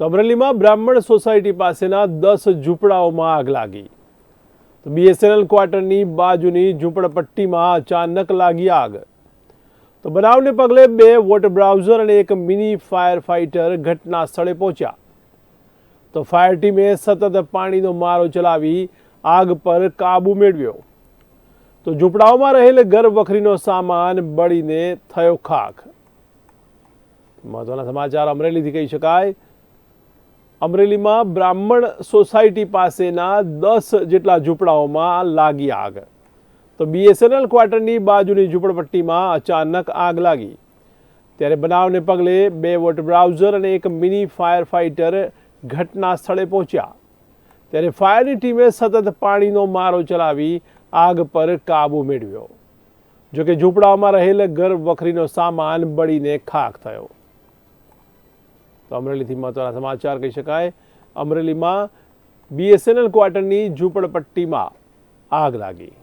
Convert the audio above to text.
તો અમરેલીમાં બ્રાહ્મણ સોસાયટી પાસેના દસ ઝૂંપડાઓમાં આગ લાગી. તો બીએસએનએલ ક્વાર્ટરની બાજુની ઝૂંપડપટ્ટીમાં અચાનક લાગી આગ. તો બનાવને પગલે બે વોટર બ્રાઉઝર અને એક મિની ફાયર ફાઇટર ઘટના સ્થળે પહોંચ્યા. તો ફાયર ટીમે સતત પાણીનો મારો ચલાવી આગ પર કાબુ મેળવ્યો. તો ઝૂંપડાઓમાં રહેલ ઘર વખરીનો સામાન બળીને થયો ખાખ. મહત્વના સમાચાર અમરેલીથી કહી શકાય. અમરેલીમાં બ્રાહ્મણ સોસાયટી પાસેના દસ જેટલા ઝૂંપડાઓમાં લાગી આગ. તો બીએસએનએલ ક્વાર્ટરની બાજુની ઝૂંપડપટ્ટીમાં અચાનક આગ લાગી. ત્યારે બનાવને પગલે બે વોટ બ્રાઉઝર અને એક મિની ફાયર ફાઇટર ઘટના સ્થળે પહોંચ્યા. ત્યારે ફાયરની ટીમે સતત પાણીનો મારો ચલાવી આગ પર કાબૂ મેળવ્યો. જોકે ઝૂંપડાઓમાં રહેલ ઘર વખરીનો સામાન બળીને ખાખ થયો. તો અમરેલીથી મહત્વના સમાચાર કહી શકાય. અમરેલીમાં બીએસએનએલ ક્વાર્ટરની ઝૂંપડપટ્ટીમાં આગ લાગી.